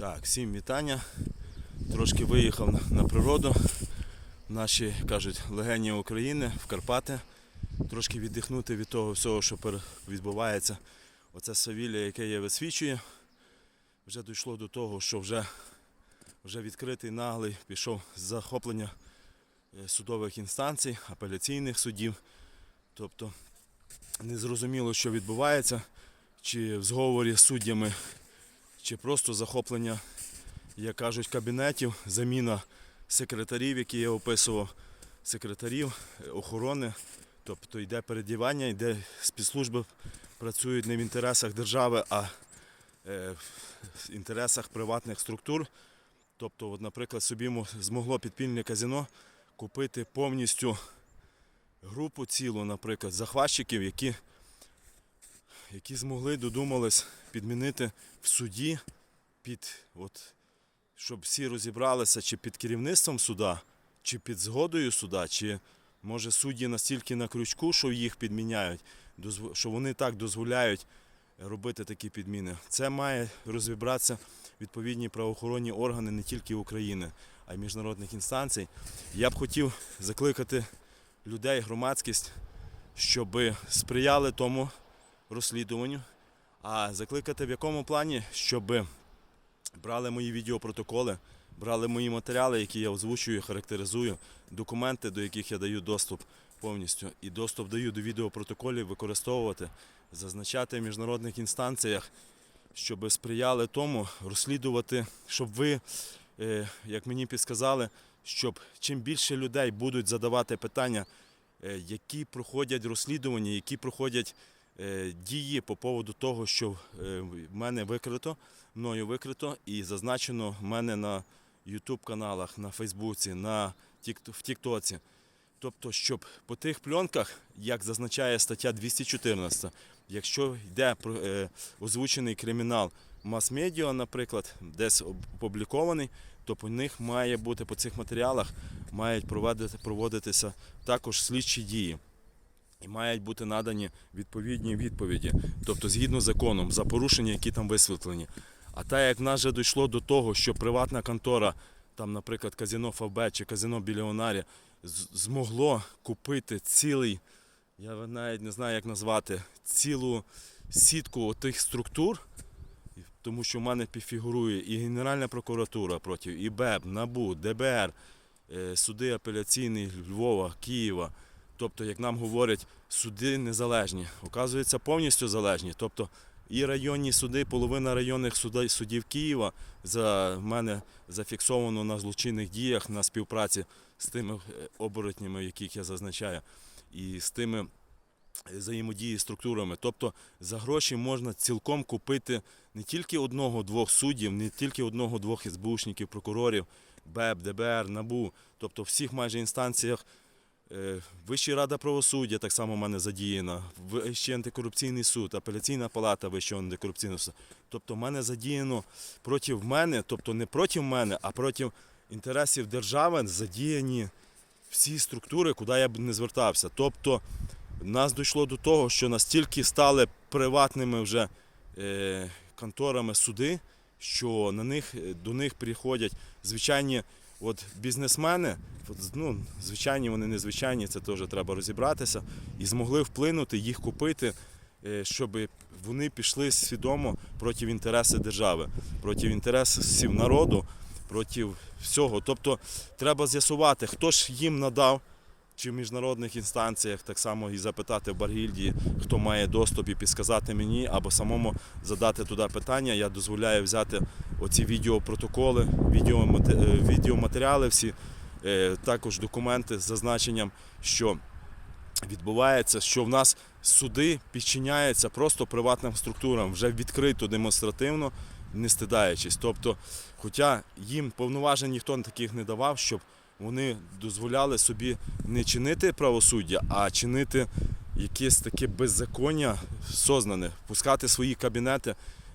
Так, всім вітання. Трошки виїхав на- природу. Наші кажуть легені України в Карпати. Трошки віддихнути від того всього, що відбувається. Оце Савілля, яке я висвічую. Вже дійшло до того, що вже, вже відкритий наглий пішов з захоплення е, судових інстанцій, апеляційних судів. Тобто незрозуміло, що відбувається, чи в зговорі з суддями чи просто захоплення, як кажуть, кабінетів, заміна секретарів, які я описував, секретарів, е, охорони. Тобто йде передівання, йде спецслужби працюють не в інтересах держави, а е, в інтересах приватних структур. Тобто, от, наприклад, собі змогло підпільне казино купити повністю групу цілу, наприклад, захватчиків, які, які змогли додумались підмінити в суді під, от, щоб всі розібралися, чи під керівництвом суда, чи під згодою суда, чи може судді настільки на крючку, що їх підміняють, що вони так дозволяють робити такі підміни. Це має розібратися відповідні правоохоронні органи не тільки України, а й міжнародних інстанцій. Я б хотів закликати людей, громадськість, щоб сприяли тому розслідуванню, а закликати в якому плані, щоб брали мої відеопротоколи, брали мої матеріали, які я озвучую, характеризую, документи, до яких я даю доступ повністю, і доступ даю до відеопротоколів використовувати, зазначати в міжнародних інстанціях, щоб сприяли тому розслідувати, щоб ви, е, як мені підсказали, щоб чим більше людей будуть задавати питання, е, які проходять розслідування, які проходять дії по поводу того, що е, в мене викрито, мною викрито і зазначено в мене на YouTube каналах, на Фейсбуці, на в Тіктоці. Тобто, щоб по тих пленках, як зазначає стаття 214, якщо йде про- е, озвучений кримінал мас-медіа, наприклад, десь опублікований, то по них має бути по цих матеріалах мають проводити, проводитися також слідчі дії. І мають бути надані відповідні відповіді, тобто згідно з законом, за порушення, які там висвітлені. А так як в нас вже дійшло до того, що приватна контора, там, наприклад, казино ФАБ чи казино Біліонарі, змогло купити цілий, я навіть не знаю, як назвати, цілу сітку тих структур, тому що в мене фігурує і Генеральна прокуратура проти, і БЕБ, НАБУ, ДБР, е, суди апеляційні Львова, Києва. Тобто, як нам говорять, суди незалежні. Оказується, повністю залежні. Тобто і районні суди, половина районних судів Києва за мене зафіксовано на злочинних діях на співпраці з тими е, оборотнями, яких я зазначаю, і з тими е, взаємодії структурами. Тобто за гроші можна цілком купити не тільки одного-двох суддів, не тільки одного-двох СБУшників, прокурорів, БЕБ, ДБР, НАБУ, тобто всіх майже інстанціях. Е, Вища рада правосуддя так само в мене задіяна, Вищий антикорупційний суд, апеляційна палата Вищого антикорупційного суду. Тобто в мене задіяно проти мене, тобто не проти мене, а проти інтересів держави задіяні всі структури, куди я б не звертався. Тобто нас дійшло до того, що настільки стали приватними вже е, конторами суди, що на них, е, до них приходять звичайні от, бізнесмени, ну, звичайні вони незвичайні, це теж треба розібратися, і змогли вплинути, їх купити, е, щоб вони пішли свідомо проти інтересу держави, проти інтересів народу, проти всього. Тобто треба з'ясувати, хто ж їм надав чи в міжнародних інстанціях, так само і запитати в Баргільдії, хто має доступ і підсказати мені, або самому задати туди питання. Я дозволяю взяти оці відеопротоколи, е, відеоматеріали всі, е, також документи з зазначенням, що відбувається, що в нас суди підчиняються просто приватним структурам, вже відкрито демонстративно, не стидаючись. Тобто, хоча їм повноважень ніхто таких не давав, щоб вони дозволяли собі не чинити правосуддя, а чинити якесь таке беззаконня сознане, пускати свої кабінети